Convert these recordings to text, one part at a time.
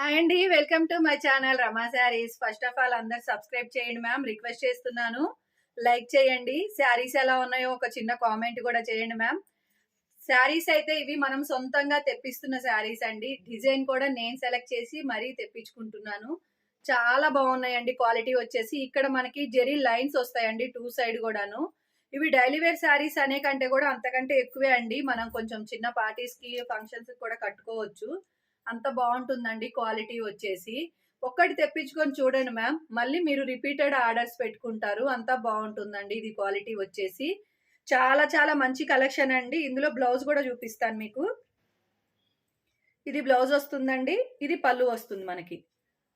Hi అండి welcome to my channel Rama Sarees first of all అందరు subscribe చేయండి ma'am request చేస్తున్నాను. Like చేయండి. శారీస్ ఎలా ఉన్నాయో ఒక చిన్న కామెంట్ కూడా చేయండి మ్యామ్ శారీస్ అయితే ఇవి మనం సొంతంగా తెప్పిస్తున్న శారీస్ అండి. డిజైన్ కూడా నేను సెలెక్ట్ చేసి మరీ తెప్పించుకుంటున్నాను. చాలా బాగున్నాయండి క్వాలిటీ వచ్చేసి. ఇక్కడ మనకి జెరీ లైన్స్ వస్తాయండి టూ సైడ్ కూడాను. ఇవి డైలీ వేర్ శారీస్ అనే కంటే కూడా అంతకంటే ఎక్కువే అండి. మనం కొంచెం చిన్న పార్టీస్కి కి కూడా కట్టుకోవచ్చు. అంత బాగుంటుందండి క్వాలిటీ వచ్చేసి. ఒక్కటి తెప్పించుకొని చూడండి మ్యామ్. మళ్ళీ మీరు రిపీటెడ్ ఆర్డర్స్ పెట్టుకుంటారు. అంతా బాగుంటుందండి ఇది క్వాలిటీ వచ్చేసి. చాలా చాలా మంచి కలెక్షన్ అండి. ఇందులో బ్లౌజ్ కూడా చూపిస్తాను మీకు. ఇది బ్లౌజ్ వస్తుందండి. ఇది పళ్ళు వస్తుంది మనకి.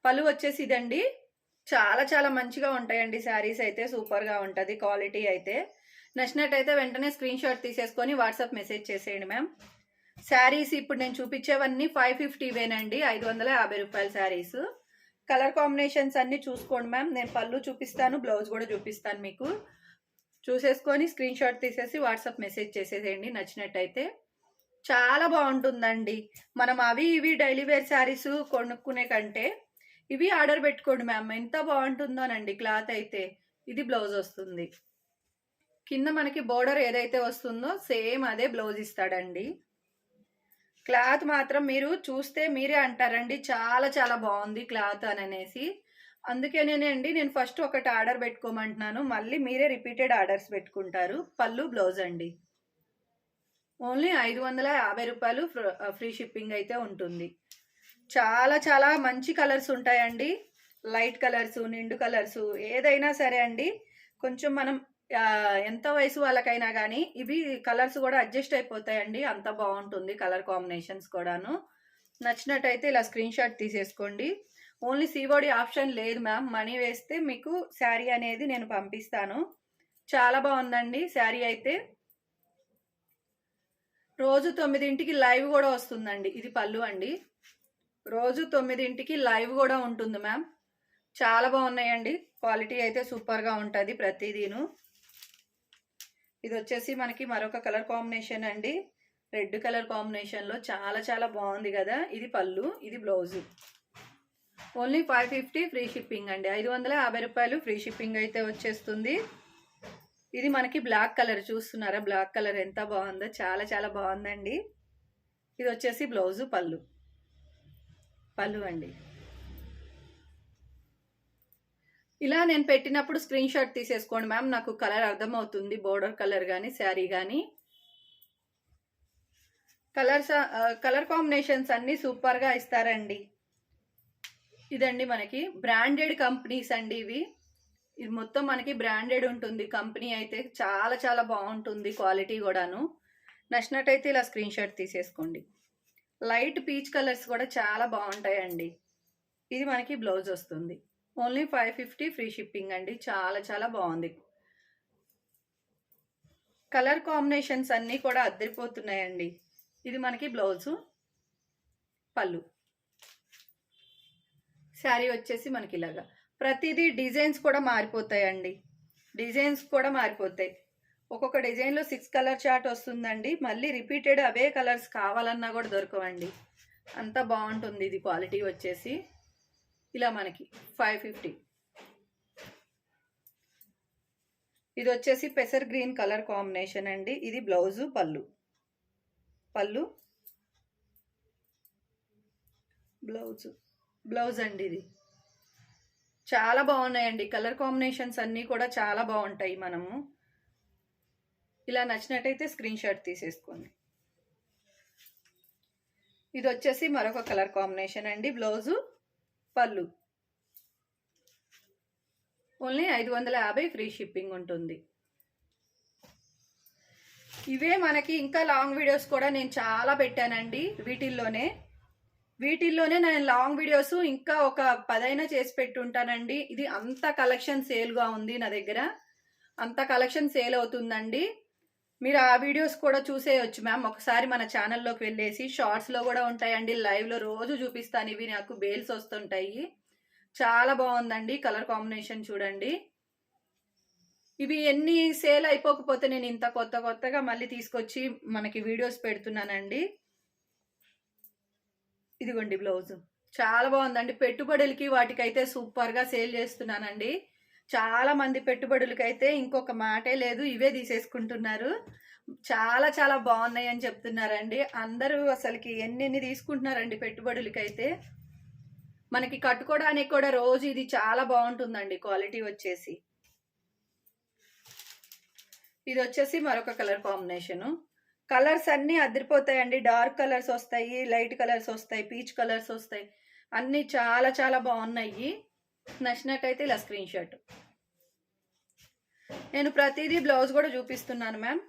పళ్ళు వచ్చేసి ఇదండి. చాలా చాలా మంచిగా ఉంటాయండి శారీస్ అయితే. సూపర్గా ఉంటుంది క్వాలిటీ అయితే. నచ్చినట్టయితే వెంటనే స్క్రీన్ షాట్ తీసేసుకొని వాట్సాప్ మెసేజ్ చేసేయండి మ్యామ్. శారీస్ ఇప్పుడు నేను చూపించేవన్నీ ఫైవ్ ఫిఫ్టీవేనండి ఐదు వందల యాభై రూపాయల శారీస్. కలర్ కాంబినేషన్స్ అన్నీ చూసుకోండి మ్యామ్. నేను పళ్ళు చూపిస్తాను బ్లౌజ్ కూడా చూపిస్తాను మీకు. చూసేసుకొని స్క్రీన్ షాట్ తీసేసి వాట్సాప్ మెసేజ్ చేసేసేయండి నచ్చినట్టయితే. చాలా బాగుంటుందండి. మనం అవి ఇవి డైలీ వేర్ శారీస్ కొనుక్కునే కంటే ఇవి ఆర్డర్ పెట్టుకోండి మ్యామ్. ఎంత బాగుంటుందోనండి క్లాత్ అయితే. ఇది బ్లౌజ్ వస్తుంది. కింద మనకి బోర్డర్ ఏదైతే వస్తుందో సేమ్ అదే బ్లౌజ్ ఇస్తాడండి. క్లాత్ మాత్రం మీరు చూస్తే మీరే అంటారండి. చాలా చాలా బాగుంది క్లాత్ అని అనేసి అందుకేనే అండి నేను ఫస్ట్ ఒకటి ఆర్డర్ పెట్టుకోమంటున్నాను. మళ్ళీ మీరే రిపీటెడ్ ఆర్డర్స్ పెట్టుకుంటారు. పళ్ళు బ్లౌజ్ అండి. ఓన్లీ ఐదు వందల యాభై రూపాయలు ఫ్రీ షిప్పింగ్ అయితే ఉంటుంది. చాలా చాలా మంచి కలర్స్ ఉంటాయండి. లైట్ కలర్స్ నిండు కలర్స్ ఏదైనా సరే అండి. కొంచెం మనం ఎంత వయసు వాళ్ళకైనా కానీ ఇవి కలర్స్ కూడా అడ్జస్ట్ అయిపోతాయండి. అంత బాగుంటుంది కలర్ కాంబినేషన్స్ కూడాను. నచ్చినట్టయితే ఇలా స్క్రీన్ షాట్ తీసేసుకోండి. ఓన్లీ సీబోడి ఆప్షన్ లేదు మ్యామ్. మనీ వేస్తే మీకు శారీ అనేది నేను పంపిస్తాను. చాలా బాగుందండి శారీ అయితే. రోజు తొమ్మిదింటికి లైవ్ కూడా వస్తుందండి. ఇది పళ్ళు అండి. రోజు తొమ్మిదింటికి లైవ్ కూడా ఉంటుంది మ్యామ్. చాలా బాగున్నాయండి. క్వాలిటీ అయితే సూపర్గా ఉంటుంది ప్రతిదీను. ఇది వచ్చేసి మనకి మరొక కలర్ కాంబినేషన్ అండి. రెడ్ కలర్ కాంబినేషన్లో చాలా చాలా బాగుంది కదా. ఇది పళ్ళు ఇది blouse. Only five fifty free shipping అండి. ఐదు వందల యాభై రూపాయలు ఫ్రీ షిప్పింగ్ అయితే వచ్చేస్తుంది. ఇది మనకి బ్లాక్ కలర్ చూస్తున్నారా? బ్లాక్ కలర్ ఎంత బాగుందో చాలా చాలా బాగుందండి. ఇది వచ్చేసి బ్లౌజు పళ్ళు. పళ్ళు అండి. ఇలా నేను పెట్టినప్పుడు స్క్రీన్ షాట్ తీసేసుకోండి మ్యామ్. నాకు కలర్ అర్థమవుతుంది. బోర్డర్ కలర్ కానీ శారీ కానీ కలర్స్ కలర్ కాంబినేషన్స్ అన్నీ సూపర్గా ఇస్తారండి. ఇదండి మనకి బ్రాండెడ్ కంపెనీస్ అండి ఇవి. ఇది మొత్తం మనకి బ్రాండెడ్ ఉంటుంది. కంపెనీ అయితే చాలా చాలా బాగుంటుంది క్వాలిటీ కూడాను. నచ్చినట్టయితే ఇలా స్క్రీన్ షాట్ తీసేసుకోండి. లైట్ పీచ్ కలర్స్ కూడా చాలా బాగుంటాయండి. ఇది మనకి బ్లౌజ్ వస్తుంది. Only five fifty free shipping అండి. చాలా చాలా బాగుంది. కలర్ కాంబినేషన్స్ అన్నీ కూడా అద్దరిపోతున్నాయండి. ఇది మనకి బ్లౌజు పళ్ళు. శారీ వచ్చేసి మనకి ఇలాగా. ప్రతిదీ డిజైన్స్ కూడా మారిపోతాయండి. డిజైన్స్ కూడా మారిపోతాయి. ఒక్కొక్క డిజైన్లో సిక్స్ కలర్ చార్ట్ వస్తుందండి. మళ్ళీ రిపీటెడ్ అవే కలర్స్ కావాలన్నా కూడా దొరకవండి. అంత బాగుంటుంది ఇది క్వాలిటీ వచ్చేసి. ఇలా మనకి ఫైవ్ ఫిఫ్టీ ఇది వచ్చేసి పెసర్ గ్రీన్ కలర్ కాంబినేషన్ అండి. ఇది బ్లౌజు పళ్ళు. పళ్ళు. బ్లౌజ్. బ్లౌజ్ అండి ఇది. చాలా బాగున్నాయండి. కలర్ కాంబినేషన్స్ అన్నీ కూడా చాలా బాగుంటాయి మనము. ఇలా నచ్చినట్టయితే స్క్రీన్ షాట్ తీసేసుకోండి. ఇది వచ్చేసి మరొక కలర్ కాంబినేషన్ అండి. బ్లౌజు. పళ్ళు. ఓన్లీ ఐదు వందల యాభై ఫ్రీ షిప్పింగ్ ఉంటుంది. ఇవే మనకి ఇంకా లాంగ్ వీడియోస్ కూడా నేను చాలా పెట్టానండి వీటిల్లోనే. వీటిల్లోనే నేను లాంగ్ వీడియోస్ ఇంకా ఒక పదైనా చేసి పెట్టుంటానండి. ఇది అంత కలెక్షన్ సేల్గా ఉంది నా దగ్గర. అంత కలెక్షన్ సేల్ అవుతుందండి. మీరు ఆ వీడియోస్ కూడా చూసేయచ్చు మ్యామ్. ఒకసారి మన ఛానల్లోకి వెళ్ళేసి షార్ట్స్లో కూడా ఉంటాయండి. లైవ్లో రోజు చూపిస్తాను. ఇవి నాకు బేల్స్ వస్తుంటాయి. చాలా బాగుందండి కలర్ కాంబినేషన్ చూడండి. ఇవి ఎన్ని సేల్ అయిపోకపోతే నేను ఇంత కొత్త కొత్తగా మళ్ళీ తీసుకొచ్చి మనకి వీడియోస్ పెడుతున్నానండి. ఇదిగోండి బ్లౌజ్. చాలా బాగుందండి. పెట్టుబడులకి వాటికైతే సూపర్గా సేల్ చేస్తున్నానండి. చాలా మంది పెట్టుబడులకైతే ఇంకొక మాటే లేదు ఇవే తీసేసుకుంటున్నారు. చాలా చాలా బాగున్నాయి అని చెప్తున్నారండి. అందరూ అసలుకి ఎన్ని తీసుకుంటున్నారండి పెట్టుబడులకైతే? మనకి కట్టుకోవడానికి కూడా రోజు ఇది చాలా బాగుంటుందండి క్వాలిటీ వచ్చేసి. ఇది వచ్చేసి మరొక కలర్ కాంబినేషను. కలర్స్ అన్నీ అదిరిపోతాయండి. డార్క్ కలర్స్ వస్తాయి లైట్ కలర్స్ వస్తాయి పీచ్ కలర్స్ వస్తాయి. అన్నీ చాలా చాలా బాగున్నాయి. నచ్చినట్టయితే ఇలా స్క్రీన్ షాట్. నేను ప్రతిదీ బ్లౌజ్ కూడా చూపిస్తున్నాను మ్యామ్.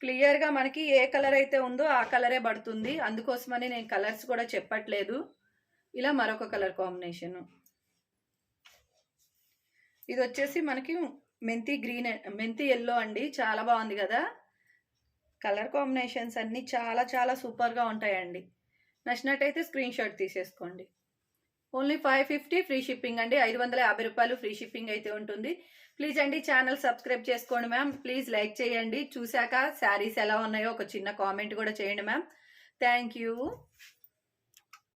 క్లియర్గా మనకి ఏ కలర్ అయితే ఉందో ఆ కలరే పడుతుంది. అందుకోసమని నేను కలర్స్ కూడా చెప్పట్లేదు. ఇలా మరొక కలర్ కాంబినేషను. ఇది వచ్చేసి మనకి మెంతి గ్రీన్ మెంతి ఎల్లో అండి. చాలా బాగుంది కదా? కలర్ కాంబినేషన్స్ అన్నీ చాలా చాలా సూపర్గా ఉంటాయండి. నచ్చినట్టయితే స్క్రీన్ షాట్ తీసేసుకోండి. Only five fifty free shipping అండి. ఐదు వందల యాభై రూపాయలు ఫ్రీ షిప్పింగ్ అయితే ఉంటుంది. ప్లీజ్ అండి ఛానల్ సబ్స్క్రైబ్ చేసుకోండి మ్యామ్. ప్లీజ్ లైక్ చేయండి. చూశాక శారీస్ ఎలా ఉన్నాయో ఒక చిన్న కామెంట్ కూడా చేయండి మ్యామ్. Thank you.